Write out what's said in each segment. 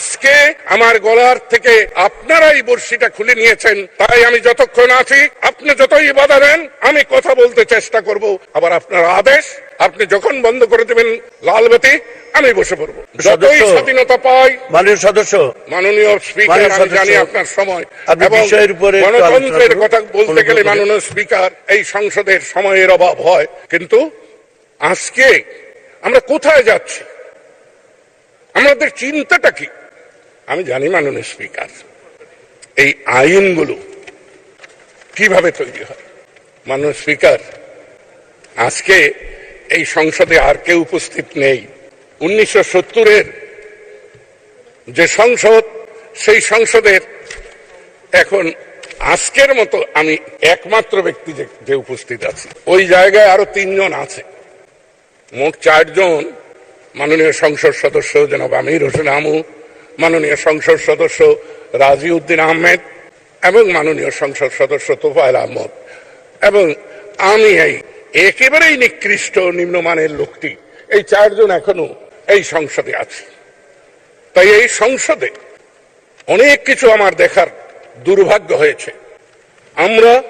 আজকে আমার গলার থেকে আপনারাই বর্ষিটা খুলে নিয়েছেন। তাই আমি যতক্ষণ আছি আপনি যতই বাধা দেন আমি কথা বলতে চেষ্টা করব। আবার আপনার আদেশ আপনি যখন বন্ধ করে দেবেন লালবাতি আমি বসে পড়ব। যতই স্বাধীনতা পাই মাননীয় সদস্য মাননীয় স্পিকার আমি জানি আপনার সময়। এবং বিষয়ের উপরে গণতন্ত্রের কথা বলতে গেলে মাননীয় স্পিকার এই সংসদের সময়ের অভাব হয়। কিন্তু আজকে আমরা কোথায় যাচ্ছি? আমাদের চিন্তাটা কি? আমি জানি মাননীয় স্পিকার। এই আইনগুলো কীভাবে তৈরি হয়? মাননীয় স্পিকার, আজকে এই সংসদে আর কেউ উপস্থিত নেই। উনিশশো সত্তরের যে সংসদ, সেই সংসদের এখন আজকের মতো আমি একমাত্র ব্যক্তি যে- উপস্থিত আছি। ওই জায়গায় আরও তিনজন আছে। মোট চারজন মাননীয় সংসদ সদস্য জনাব আমির হোসেন আমু মাননীয় সংসদ সদস্য রাজি উদ্দিন আহমেদ এবং মাননীয় সংসদ সদস্য তোফায়েল আহমদ। এবং আমি এই একেবারেই নিকৃষ্ট নিম্নমানের লোকটি। এই চারজন এখনও এই সংসদে আছে। তাই এই সংসদে অনেক কিছু আমার দেখার দুর্ভাগ্য হয়েছে। আমরা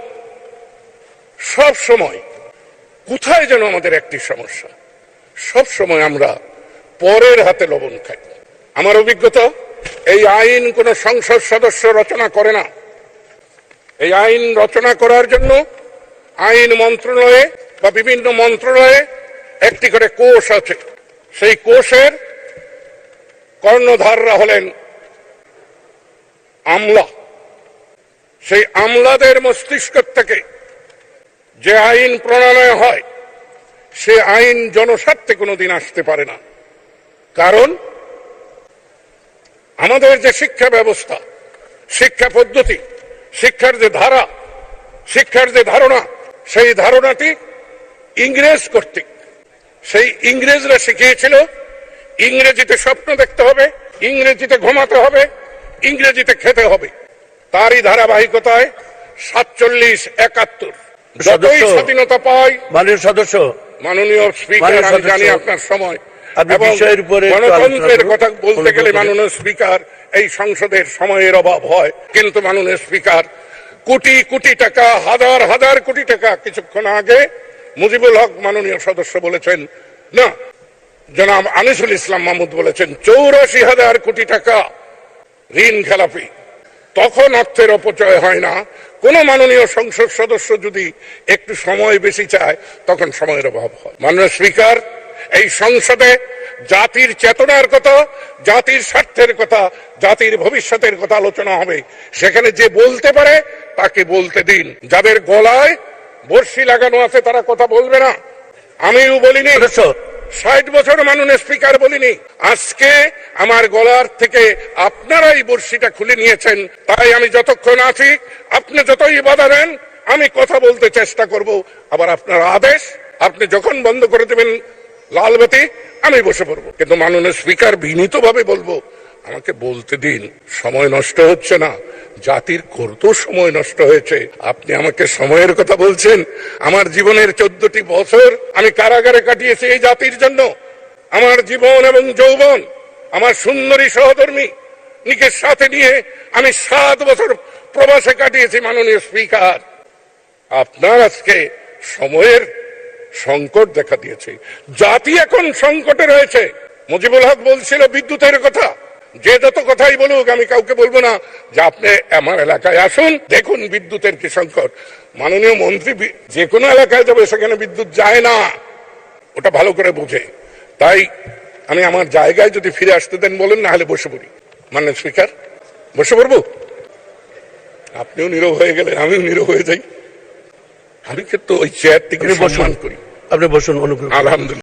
সব সময় কোথায় যেন আমাদের একটি সমস্যা। সব সময় আমরা পরের হাতে লবণ খাই। আমার অভিজ্ঞতা, এই আইন কোন সংসদ সদস্য রচনা করে না। এই আইন রচনা করার জন্য আইন মন্ত্রণালয়ে বা বিভিন্ন মন্ত্রণালয়ে একটি করে কোষ আছে। সেই কোষের কর্ণধাররা হলেন আমলা। সেই আমলাদের মস্তিষ্ক থেকে যে আইন প্রণয়ন হয়, সে আইন জনস্বার্থে কোনোদিন আসতে পারে না। কারণ আমাদের যে শিক্ষা ব্যবস্থা শিক্ষা পদ্ধতি শিক্ষার যে ধারা শিক্ষার যে ধারণা সেই ধারণাটি ইংরেজ কর্তৃক সেই ইংরেজরা শিখিয়েছিল ইংরেজিতে স্বপ্ন দেখতে হবে ইংরেজিতে ঘুমাতে হবে ইংরেজিতে খেতে হবে। তারই ধারাবাহিকতায় সাতচল্লিশ একাত্তর। যতই স্বাধীনতা পাই মাননীয় সদস্য মাননীয় স্পিকার আমি জানি আপনার সময়। বিষয়ের উপরে গণতন্ত্রের কথা বলতে গেলে মাননীয় স্পিকার এই সংসদের সময়ের অভাব হয়। কিন্তু মাননীয় স্পিকার কোটি কোটি টাকা হাজার হাজার কোটি টাকা কিছুক্ষণ আগে মুজিবুল হক মাননীয় সদস্য বলেছেন না জনাব আনিসুল ইসলাম মাহমুদ বলেছেন চৌরাশি হাজার কোটি টাকা ঋণ খেলাপি। তখন অর্থের অপচয় হয় না। কোন মাননীয় সংসদ সদস্য যদি একটু সময় বেশি চায় তখন সময়ের অভাব হয়। মাননীয় স্পিকার এই সংসদে জাতির চেতনার কথা জাতির স্বার্থের কথা জাতির ভবিষ্যতের কথা আলোচনা হবে। সেখানে যে বলতে পারে তাকে বলতে দিন। যাদের গলায় বর্ষি লাগানো আছে তারা কথা বলবে না। আমিও বলিনি। ষাট বছর মাননীয় স্পিকার বলিনি। আজকে আমার গলার থেকে আপনারাই বর্ষিটা খুলে নিয়েছেন। তাই আমি যতক্ষণ আছি আপনি যতই বাধা দেন আমি কথা বলতে চেষ্টা করব। আবার আপনার আদেশ আপনি যখন বন্ধ করে দেবেন লালবাতি, আমি বসে পড়ব। কিন্তু মাননীয় স্পিকার বিনীতভাবে বলব, আমাকে বলতে দিন, সময় নষ্ট হচ্ছে না। জাতির কত সময় নষ্ট হয়েছে? আপনি আমাকে সময়ের কথা বলছেন। আমার জীবনের চোদ্দটি বছর আমি কারাগারে কাটিয়েছি এই জাতির জন্য। আমার জীবন এবং যৌবন, আমার সুন্দরী সহধর্মী নিকে সাথে নিয়ে আমি সাত বছর প্রবাসে কাটিয়েছি মাননীয় স্পিকার। আপনার আজকে সময়ের সংকট দেখা দিয়েছে। জাতি এখন সংকটে রয়েছে। মুজিবুল হক বলছিল বিদ্যুতের কথা। যে যত কথাই বলুক, আমি কাউকে বলব না। যে আপনি আমার এলাকায় আসুন, দেখুন বিদ্যুতের কি সংকট। মাননীয় মন্ত্রী যে কোনো এলাকায় যাবে, সেখানে বিদ্যুৎ যায় না। ওটা ভালো করে বুঝে। তাই আমি আমার জায়গায় যদি ফিরে আসতে দেন বলেন, না হলে বসে পড়ি। মাননীয় স্পিকার, বসে পড়ব? আপনিও নীরব হয়ে গেলেন, আমিও নীরব হয়ে যাই। আমি কিন্তু ওই চেয়ার থেকে বসুন। সম্মান করি। আপনি বসুন অনুগ্রহ করে। আলহামদুলিল্লাহ।